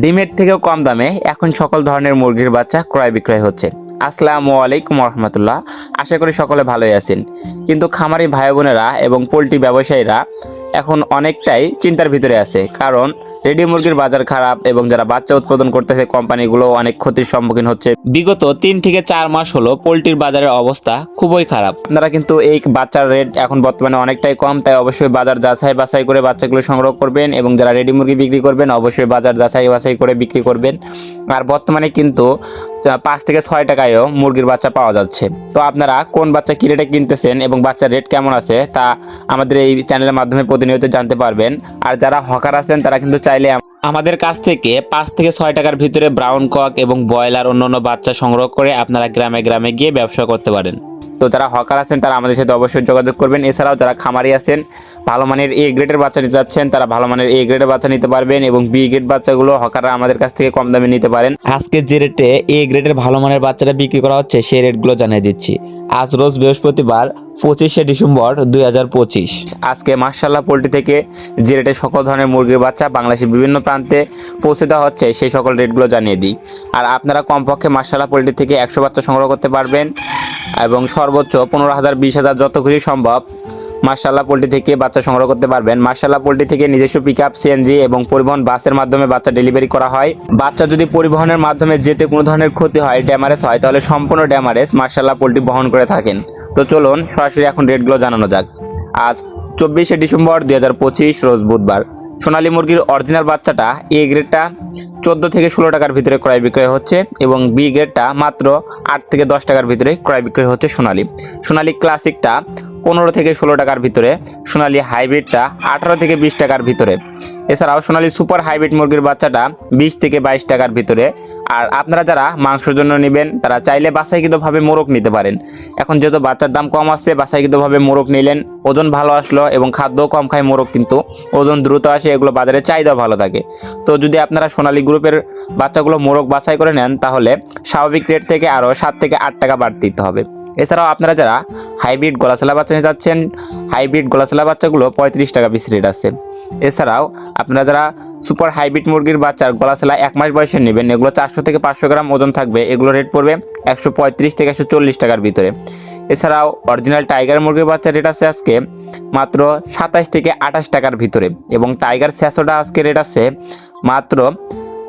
ডিমের থেকেও কম দামে এখন সকল ধরনের মুরগির বাচ্চা ক্রয় বিক্রয় হচ্ছে। আসসালামু আলাইকুম রহমতুল্লাহ আশা করি সকলে ভালোই আছেন। কিন্তু খামারি ভাই বোনেরা এবং পোলট্রি ব্যবসায়ীরা এখন অনেকটাই চিন্তার ভিতরে আছে। কারণ রেডি মুরগির বাজার খারাপ এবং যারা বাচ্চা উৎপাদন করতেছে কোম্পানিগুলো অনেক ক্ষতির সম্মুখীন হচ্ছে। বিগত তিন থেকে চার মাস হলো পোলট্রির বাজারের অবস্থা খুবই খারাপ। আপনারা কিন্তু এই বাচ্চার রেট এখন বর্তমানে অনেকটাই কম, তাই অবশ্যই বাজার যাচাই বাছাই করে বাচ্চাগুলো সংগ্রহ করবেন এবং যারা রেডি মুরগি বিক্রি করবেন অবশ্যই বাজার যাচাই বাছাই করে বিক্রি করবেন। আর বর্তমানে কিন্তু পাঁচ থেকে ছয় টাকায়ও মুরগির বাচ্চা পাওয়া যাচ্ছে। তো আপনারা কোন বাচ্চা কী রেটে কিনতেছেন এবং বাচ্চার রেট কেমন আছে তা আমাদের এই চ্যানেলের মাধ্যমে প্রতিনিয়ত জানতে পারবেন। আর যারা হকার আছেন, তারা কিন্তু চাইলে আমাদের কাছ থেকে পাঁচ থেকে ছয় টাকার ভিতরে ব্রাউন কক এবং ব্রয়লার অন্য বাচ্চা সংগ্রহ করে আপনারা গ্রামে গ্রামে গিয়ে ব্যবসা করতে পারেন। তো যারা হকার আছেন তারা আমাদের সাথে অবশ্যই যোগাযোগ করবেন। এছাড়াও যারা খামারি আছেন ভালো মানের এ গ্রেডের বাচ্চা নিতে যাচ্ছেন তারা ভালো মানের এ গ্রেডের বাচ্চা নিতে পারবেন এবং বি গ্রেড বাচ্চাগুলো হকাররা আমাদের কাছ থেকে কম দামে নিতে পারেন। আজকে যে রেটে এ গ্রেডের ভালো মানের বাচ্চাটা বিক্রি করা হচ্ছে সেই রেটগুলো জানিয়ে দিচ্ছি। আজ রোজ বৃহস্পতিবার পঁচিশে ডিসেম্বর দুই হাজার পঁচিশ। আজকে মার্শাল্লাহ পোলট্রি থেকে যে রেটে সকল ধরনের মুরগির বাচ্চা বাংলাদেশের বিভিন্ন প্রান্তে পৌঁছে দেওয়া হচ্ছে সেই সকল রেটগুলো জানিয়ে দিই। আর আপনারা কমপক্ষে মার্শাল্লাহ পোলট্রি থেকে একশো বাচ্চা সংগ্রহ করতে পারবেন। এবং সর্বোচ্চ পনেরো হাজার, বিশ হাজার যত খুশি সম্ভব মার্শাল্লাহ পোলট্রি থেকে বাচ্চা সংগ্রহ করতে পারবেন। মার্শাল্লাহ পোলট্রি থেকে নিজস্ব পিক আপ সিএনজি এবং পরিবহন বাসের মাধ্যমে বাচ্চা ডেলিভারি করা হয়। বাচ্চা যদি পরিবহনের মাধ্যমে যেতে কোনো ধরনের ক্ষতি হয়, ড্যামারেজ হয়, তাহলে সম্পূর্ণ ড্যামারেজ মার্শাল্লাহ পোলট্রি বহন করে থাকেন। তো চলুন সরাসরি এখন রেটগুলো জানানো যাক। আজ চব্বিশে ডিসেম্বর দুই হাজার পঁচিশ, রোজ বুধবার। সোনালী মুরগির অরিজিনাল বাচ্চাটা এ গ্রেডটা চোদ্দ থেকে ষোলো টাকার ভিতরে ক্রয় বিক্রয় হচ্ছে এবং বি গ্রেডটা মাত্র আট থেকে দশ টাকার ভিতরে ক্রয় বিক্রয় হচ্ছে সোনালি। সোনালি ক্লাসিকটা পনেরো থেকে ষোলো টাকার ভিতরে, সোনালি হাইব্রিডটা আঠারো থেকে বিশ টাকার ভিতরে। এছাড়াও সোনালী সুপার হাইব্রিড মুরগির বাচ্চাটা বিশ থেকে বাইশ টাকার ভিতরে। আর আপনারা যারা মাংসের জন্য নেবেন, তারা চাইলে বাসাইকৃতভাবে মোরগ নিতে পারেন। এখন যেহেতু বাচ্চার দাম কম আসছে বাসাইকৃতভাবে মোরগ নিলেন, ওজন ভালো আসলো এবং খাদ্যও কম খায় মোরগ কিন্তু ওজন দ্রুত আসে, এগুলো বাজারে চাহিদা ভালো থাকে। তো যদি আপনারা সোনালী গ্রুপের বাচ্চাগুলো মোরগ বাছাই করে নেন, তাহলে স্বাভাবিক রেট থেকে আরও সাত থেকে আট টাকা বাড়তে দিতে হবে। এছাড়াও আপনারা যারা হাইব্রিড গলাশালা বাচ্চা নিয়ে যাচ্ছেন, হাইব্রিড গলাশালা বাচ্চাগুলো পঁয়ত্রিশ টাকা পিস রেট আছে। এছাড়াও আপনারা যারা সুপার হাইব্রিড মুরগির বাচ্চার গলাশালা এক মাস বয়সে নেবেন, এগুলো চারশো থেকে পাঁচশো গ্রাম ওজন থাকবে, এগুলো রেট পড়বে একশো পঁয়ত্রিশ থেকে একশো চল্লিশ টাকার ভিতরে। এছাড়াও অরিজিনাল টাইগার মুরগির বাচ্চার রেট আছে আজকে মাত্র সাতাশ থেকে আঠাশ টাকার ভিতরে এবং টাইগার স্যাসোটা আজকে রেট আছে মাত্র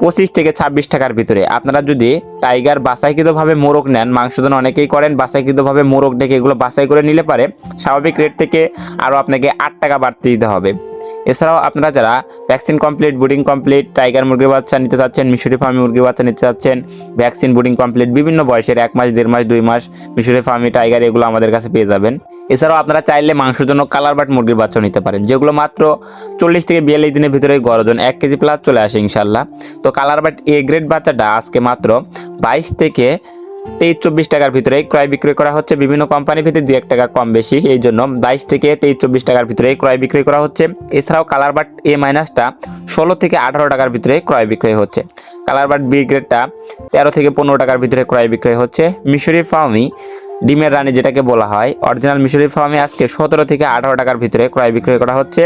পঁচিশ থেকে ছাব্বিশ টাকার ভিতরে। আপনারা যদি টাইগার বাছাইকৃতভাবে মোরগ নেন মাংসদান অনেকেই করেন, বাছাইকৃতভাবে মোরগ ডেকে এগুলো বাছাই করে নিলে পারে, স্বাভাবিক রেট থেকে আরও আপনাকে আট টাকা বাড়তে দিতে হবে। এছাড়াও আপনারা যারা ভ্যাকসিন কমপ্লিট বুডিং কমপ্লিট টাইগার মুরগির বাচ্চা নিতে চাচ্ছেন, মিশরি ফার্মি মুরগির বাচ্চা নিতে চাচ্ছেন ভ্যাকসিন বুডিং কমপ্লিট বিভিন্ন বয়সের এক মাস, দেড় মাস, দুই মাস মিশরি ফার্মি টাইগার এগুলো আমাদের কাছে পেয়ে যাবেন। এছাড়াও আপনারা চাইলে মাংসের জন্য কালার বাট মুরগির বাচ্চা নিতে পারেন, যেগুলো মাত্র চল্লিশ থেকে বিয়াল্লিশ দিনের ভিতরে গরজন, এক কেজি প্লাস চলে আসে ইনশাল্লাহ তো কালার বাট এ গ্রেড বাচ্চাটা আজকে মাত্র বাইশ থেকে তেইশ চব্বিশ টাকার ভিতরে ক্রয় বিক্রয় করা হচ্ছে। বিভিন্ন কোম্পানির ভিতরে দু এক টাকা কম বেশি, এই জন্য বাইশ থেকে তেইশ চব্বিশ টাকার ভিতরে ক্রয় বিক্রয় করা হচ্ছে। এছাড়াও কালার বাট এ মাইনাসটা ষোলো থেকে আঠারো টাকার ভিতরে ক্রয় বিক্রয় হচ্ছে। কালার বাট বি গ্রেডটা তেরো থেকে পনেরো টাকার ভিতরে ক্রয় বিক্রয় হচ্ছে। মিশরি ফার্মি ডিমের রানী যেটাকে বলা হয়, অরিজিনাল মিশরি ফার্মে আজকে সতেরো থেকে আঠারো টাকার ভিতরে ক্রয় বিক্রয় করা হচ্ছে।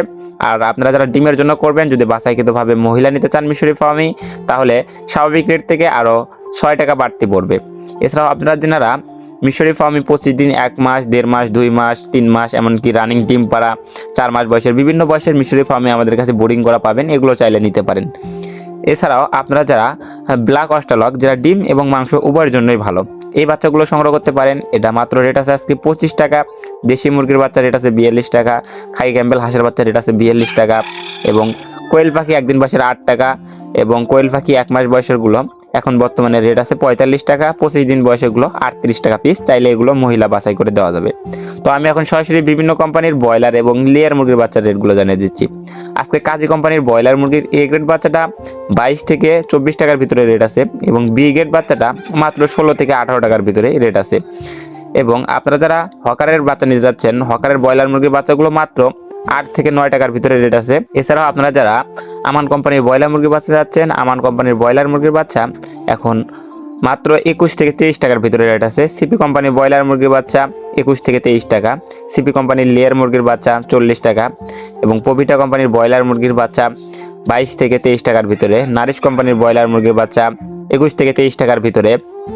আর আপনারা যারা ডিমের জন্য করবেন, যদি বাসাইকৃতভাবে মহিলা নিতে চান মিশরি ফার্মে তাহলে স্বাভাবিক রেট থেকে আরও ছয় টাকা বাড়তি পড়বে। এছাড়াও আপনারা যারা মিশরি ফার্মে প্রতিদিন এক মাস, দেড় মাস, দুই মাস, তিন মাস, এমনকি রানিং ডিম পাড়া, চার মাস বয়সের বিভিন্ন বয়সের মিশরি ফার্মে আমাদের কাছে বোর্ডিং করা পাবেন, এগুলো চাইলে নিতে পারেন। এছাড়াও আপনারা যারা ব্ল্যাক অস্টালক যারা ডিম এবং মাংস উভয়ের জন্যই ভালো। এই বাচ্চাগুলো সংগ্রহ করতে পারেন, এটা মাত্র রেট আছে আজকে পঁচিশ টাকা। দেশি মুরগির বাচ্চা রেট আছে বিয়াল্লিশ টাকা, খাই ক্যাম্বেল হাঁসের বাচ্চা রেট আছে বিয়াল্লিশ টাকা এবং কোয়েল পাখি একদিন বয়সের আট টাকা এবং কোয়েল পাখি এক মাস বয়সেরগুলো এখন বর্তমানে রেট আছে পঁয়তাল্লিশ টাকা, পঁচিশ দিন বয়সেরগুলো আটত্রিশ টাকা পিস চাইলে এগুলো মহিলা বাছাই করে দেওয়া যাবে। তো আমি এখন সরাসরি বিভিন্ন কোম্পানির ব্রয়লার এবং লেয়ার মুরগির বাচ্চার রেটগুলো জানিয়ে দিচ্ছি। আজকে কাজী কোম্পানির ব্রয়লার মুরগির এ গ্রেড বাচ্চাটা বাইশ থেকে চব্বিশ টাকার ভিতরে রেট আছে এবং বি গ্রেড বাচ্চাটা মাত্র ষোলো থেকে আঠারো টাকার ভিতরে রেট আছে। এবং আপনারা যারা হকারের বাচ্চা নিতে যাচ্ছেন, হকারের ব্রয়লার মুরগির বাচ্চাগুলো মাত্র আট থেকে নয় টাকার ভিতরে রেট আছে। এছাড়াও আপনারা যারা আমান কোম্পানির ব্রয়লার মুরগির বাচ্চা যাচ্ছেন আমান কোম্পানির ব্রয়লার মুরগির বাচ্চা, এখন মাত্র একুশ থেকে তেইশ টাকার ভিতরে রেট আছে। সিপি কোম্পানির ব্রয়লার মুরগির বাচ্চা একুশ থেকে তেইশ টাকা সিপি কোম্পানির লেয়ার মুরগির বাচ্চা চল্লিশ টাকা এবং পবিটা কোম্পানির ব্রয়লার মুরগির বাচ্চা বাইশ থেকে তেইশ টাকার ভিতরে। নারিশ কোম্পানির ব্রয়লার মুরগির বাচ্চা একুশ থেকে তেইশ টাকার ভিতরে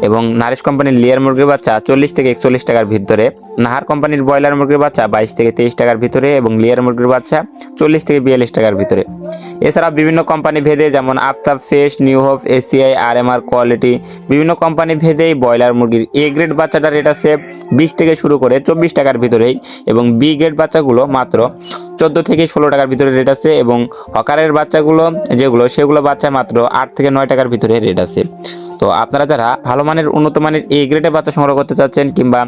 এবং নারিশ কোম্পানির লিয়ার মুরগির বাচ্চা চল্লিশ থেকে একচল্লিশ টাকার ভিতরে, নাহার কোম্পানির ব্রয়লার মুরগির বাচ্চা বাইশ থেকে তেইশ টাকার ভিতরে এবং লিয়ার মুরগির বাচ্চা চল্লিশ থেকে বিয়াল্লিশ টাকার ভিতরে। এছাড়া বিভিন্ন কোম্পানি ভেদে যেমন আফতাব ফেস নিউ হোপ এসিআই আর এম আর কোয়ালিটি বিভিন্ন কোম্পানি ভেদেই ব্রয়লার মুরগির এ গ্রেড বাচ্চাটার রেট আছে বিশ থেকে শুরু করে চব্বিশ টাকার ভিতরেই এবং বি গ্রেড বাচ্চাগুলো মাত্র চোদ্দ থেকে ষোলো টাকার ভিতরে রেট আছে এবং হকারের বাচ্চাগুলো, যেগুলো, সেগুলো বাচ্চা মাত্র আট থেকে নয় টাকার ভিতরে রেট আছে। তো আপনারা যারা ভালো মানের, উন্নত মানের এ গ্রেডের বাচ্চা সংগ্রহ করতে চাচ্ছেন কিংবা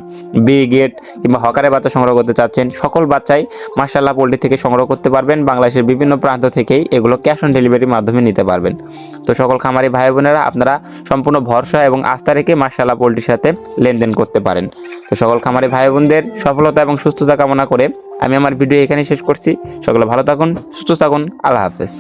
বি গ্রেড কিংবা হকারের বাচ্চা সংগ্রহ করতে চাচ্ছেন, সকল বাচ্চাই মার্শাল্লাহ পোল্ট্রি থেকে সংগ্রহ করতে পারবেন। বাংলাদেশের বিভিন্ন প্রান্ত থেকেই এগুলো ক্যাশ অন ডেলিভারির মাধ্যমে নিতে পারবেন। তো সকল খামারি ভাই বোনেরা, আপনারা সম্পূর্ণ ভরসা এবং আস্থা রেখে মার্শাল্লাহ পোল্ট্রির সাথে লেনদেন করতে পারেন। তো সকল খামারি ভাই বোনদের সফলতা এবং সুস্থতা কামনা করে আমি আমার ভিডিও এখানে শেষ করছি। সকলে ভালো থাকুন সুস্থ থাকুন আল্লাহ হাফেজ।